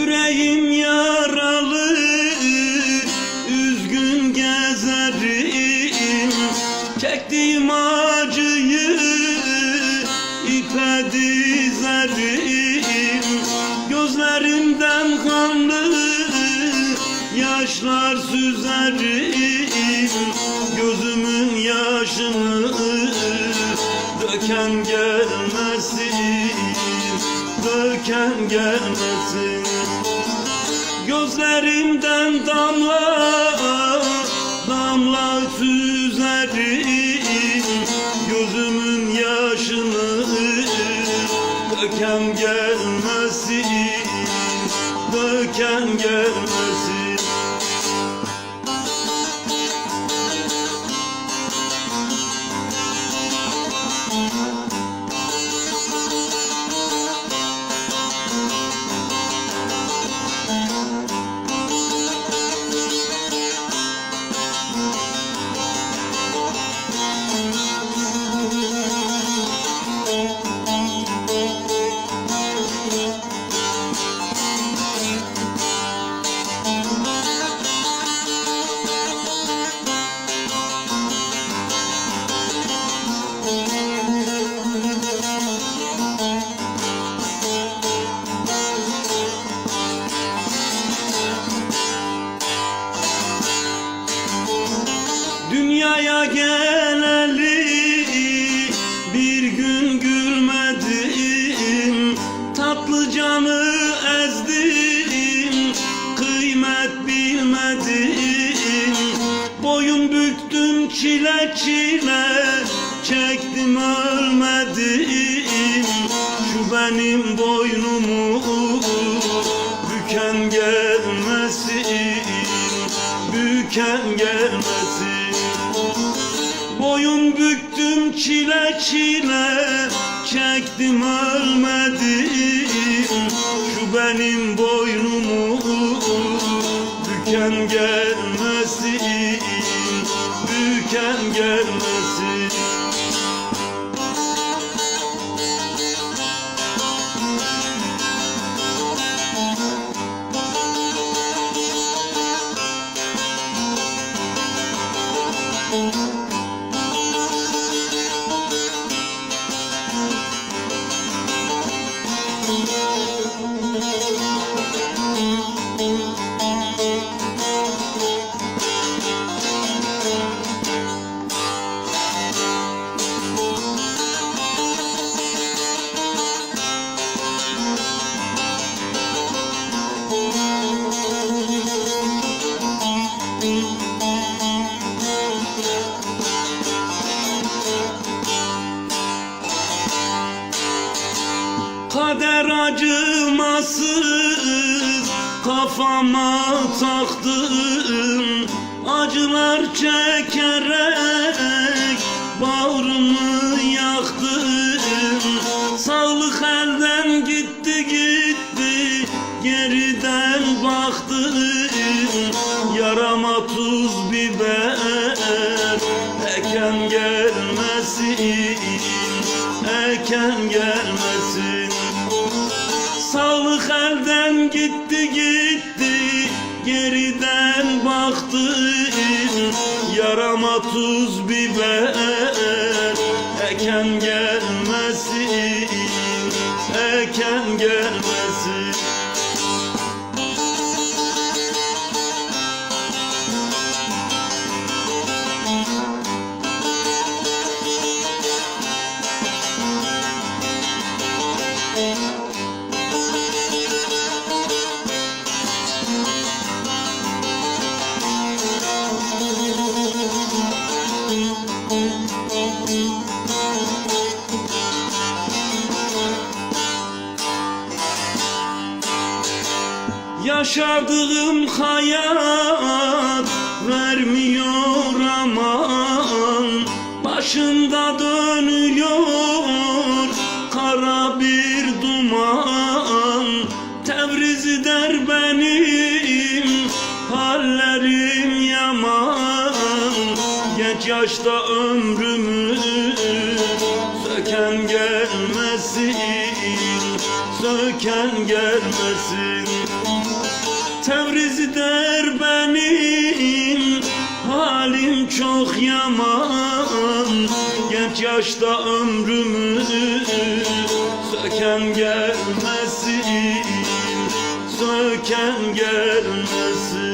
Yüreğim yaralı Üzgün gezerim. Çektiğim acıyı ipe dizerim. Gözlerimden kanlı yaşlar süzerim. Gözümün yaşını döken gelmesin Döken gelmesin Gözlerimden damla damla süzerim Gözümün yaşını döken gelmesin Döken gelmesin Dünyaya geleli bir gün gülmedim Tatlı canı ezdim kıymet bilmedim Boyun büktüm çile çile çektim ölmedim Şu benim boynumu büken gelmesin büken gelmesin büktüm çile çile Çektim ölmedim. Şu benim boynumu Büken gelmesin Büken gelmesin Kader acımasız kafama taktım. Acılar çekerek bağrımı yaktım. Sağlık elden gitti gitti geriden baktım. Yarama tuz biber eken gelmesin eken gelmesin Sağlık elden gitti gitti geriden baktım Yarama tuz biber eken gelmesin eken gelmesin Yaşadığım hayat vermiyor aman. Başımda yaşta ömrümü söken gelmesin Söken gelmesin. Tebriz der benim halim çok yaman. Genç yaşta ömrümü söken gelmesin Söken gelmesin